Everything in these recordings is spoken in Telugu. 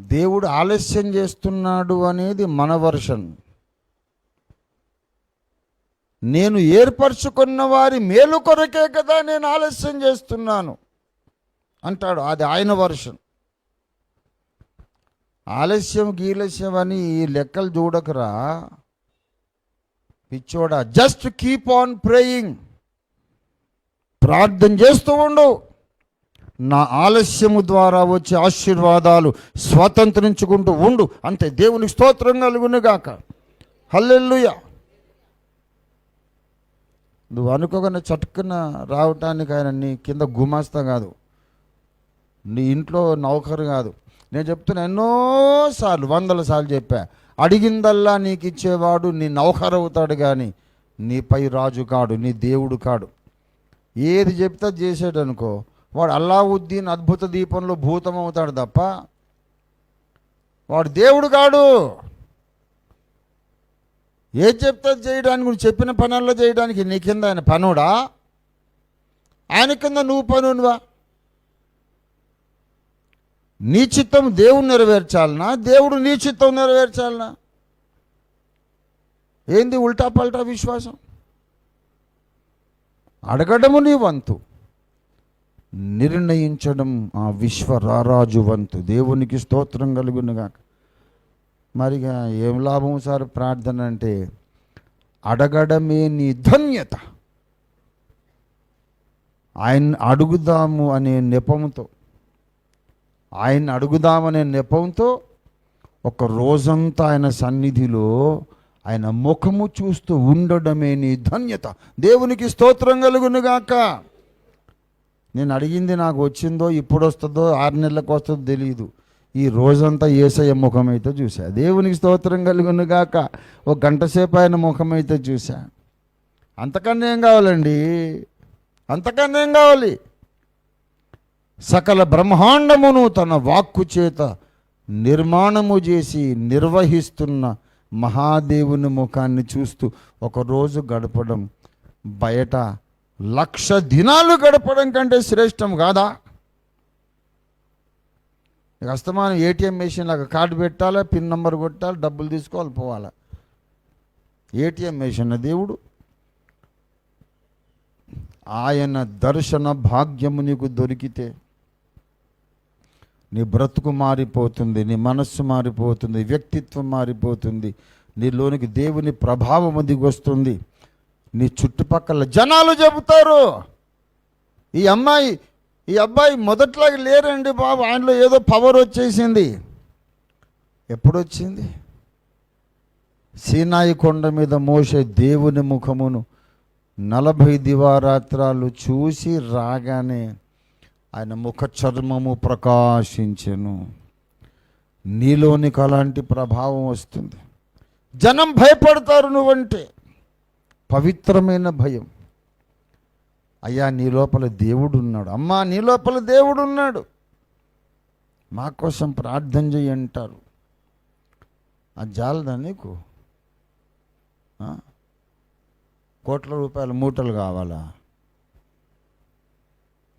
దేవుడు ఆలస్యం చేస్తున్నాడు అనేది మన వర్షన్. నేను ఏర్పరచుకున్న వారి మేలు కొరకే కదా నేను ఆలస్యం చేస్తున్నాను అంటాడు. అది ఆయన వర్షన్. ఆలస్యం గీలస్యం అని ఈ లెక్కలు చూడకరా. పిచ్చోడా జస్ట్ కీప్ ఆన్ ప్రేయింగ్ ప్రార్థన చేస్తూ ఉండు. నా ఆలస్యము ద్వారా వచ్చే ఆశీర్వాదాలు స్వతంత్రించుకుంటూ ఉండు. అంతే. దేవునికి స్తోత్రం కలుగునుగాక. హల్లెల్లుయ నువ్వు అనుకోగానే చటుక్కున రావటానికి ఆయన నీ కింద గుమాస్తా కాదు. నీ ఇంట్లో నౌకరు కాదు. నేను చెప్తున్నా ఎన్నోసార్లు వందల సార్లు చెప్పా. అడిగిందల్లా నీకు ఇచ్చేవాడు నీ నౌకరు అవుతాడు కానీ నీపై రాజు కాడు నీ దేవుడు కాడు. ఏది చెప్తే అది చేసాడు అనుకో వాడు అల్లావుద్దీన్ అద్భుత దీపంలో భూతం అవుతాడు తప్ప వాడు దేవుడు కాడు. ఏ చెప్తే చేయడానికి? నువ్వు చెప్పిన పనుల్లో చేయడానికి నీ కింద ఆయన పనుడా? ఆయన కింద నువ్వు పనునువా? నీ చిత్తం దేవుడు నెరవేర్చాలనా? దేవుడు నీ చిత్తం నెరవేర్చాలనా? ఏంది ఉల్టా పల్టా విశ్వాసం? అడగడము నీ వంతు. నిర్ణయించడం ఆ విశ్వరారాజు వంతు. దేవునికి స్తోత్రం కలుగునుగాక. మరిగా ఏం లాభం సార్ ప్రార్థన అంటే అడగడమే నీ ధన్యత. ఆయన అడుగుదాము అనే నెపంతో ఆయన అడుగుదామనే నెపంతో ఒక రోజంతా ఆయన సన్నిధిలో ఆయన ముఖము చూస్తూ ఉండడమే నీ ధన్యత. దేవునికి స్తోత్రం కలుగునుగాక. నేను అడిగింది నాకు వచ్చిందో ఇప్పుడు వస్తుందో ఆరు నెలలకు వస్తుందో తెలియదు ఈ రోజంతా ఏసయ్య ముఖమైతే చూసా దేవునికి స్తోత్రం కలుగునుగాక ఒక గంట సేపు ఆయన ముఖమైతే చూసా అంతకన్నా ఏం కావాలండి? అంతకన్నా ఏం కావాలి? సకల బ్రహ్మాండమును తన వాక్కు చేత నిర్మాణము చేసి నిర్వహిస్తున్న మహాదేవుని ముఖాన్ని చూస్తూ ఒకరోజు గడపడం బయట లక్ష దినాలు గడపడం కంటే శ్రేష్టం కాదా? ఇక అస్తమానం ఏటీఎం మెషిన్ లాగా కార్డు పెట్టాలి పిన్ నంబర్ కొట్టాలి డబ్బులు తీసుకోవాలి పోవాలి. ఏటీఎం మెషిన్ దేవుడు. ఆయన దర్శన భాగ్యము నీకు దొరికితే నీ బ్రతుకు మారిపోతుంది నీ మనస్సు మారిపోతుంది వ్యక్తిత్వం మారిపోతుంది నీలోనికి దేవుని ప్రభావం దిగొస్తుంది. నీ చుట్టుపక్కల జనాలు చెబుతారు. ఈ అమ్మాయి ఈ అబ్బాయి మొదట్లాగా లేరండి బాబు ఆయనలో ఏదో పవర్ వచ్చేసింది. ఎప్పుడు వచ్చింది సీనాయి కొండ మీద మోసే దేవుని ముఖమును నలభై దివారాత్రాలు చూసి రాగానే ఆయన ముఖ చర్మము ప్రకాశించెను. నీలోనికి అలాంటి ప్రభావం వస్తుంది. జనం భయపడతారు నువ్వంటే. పవిత్రమైన భయం. అయ్యా నీ లోపల దేవుడు ఉన్నాడు అమ్మా నీ లోపల దేవుడు ఉన్నాడు మా కోసం ప్రార్థన చేయి అంటారు. అది జాలదా నీకు? కోట్ల రూపాయల మూటలు కావాలా?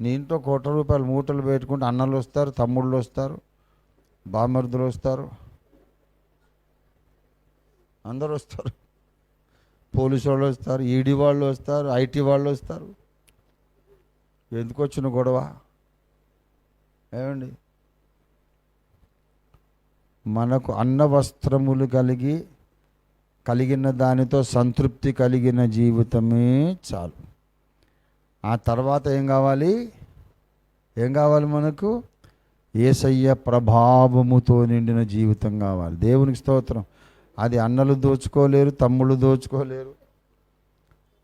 నీ ఇంట్లో కోట్ల రూపాయల మూటలు పెట్టుకుంటే అన్నలు వస్తారు తమ్ముళ్ళు వస్తారు బామర్దులు వస్తారు. అందరు వస్తారు. పోలీసు వాళ్ళు వస్తారు ఈడీ వాళ్ళు వస్తారు ఐటీ వాళ్ళు వస్తారు. ఎందుకు వచ్చిన గొడవ? ఏమండి? మనకు అన్న వస్త్రములు కలిగి కలిగిన దానితో సంతృప్తి కలిగిన జీవితమే చాలు. ఆ తర్వాత ఏం కావాలి? ఏం కావాలి మనకు? ఏసయ్య ప్రభావముతో నిండిన జీవితం కావాలి. దేవునికి స్తోత్రం. అది అన్నలు దోచుకోలేరు తమ్ముళ్ళు దోచుకోలేరు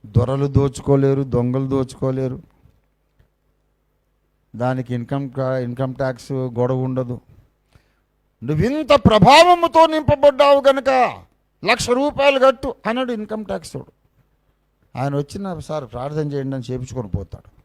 దొరలు దోచుకోలేరు దొంగలు దోచుకోలేరు. దానికి ఇన్కమ్ ఇన్కమ్ ట్యాక్స్ గొడవ ఉండదు. నువ్వింత ప్రభావముతో నింపబడ్డావు గనక లక్ష రూపాయలు కట్టు అన్నాడు ఇన్కమ్ ట్యాక్స్ వాడు. ఆయన వచ్చిన సార్ ప్రార్థన చేయండి అని చేపించుకొని పోతాడు.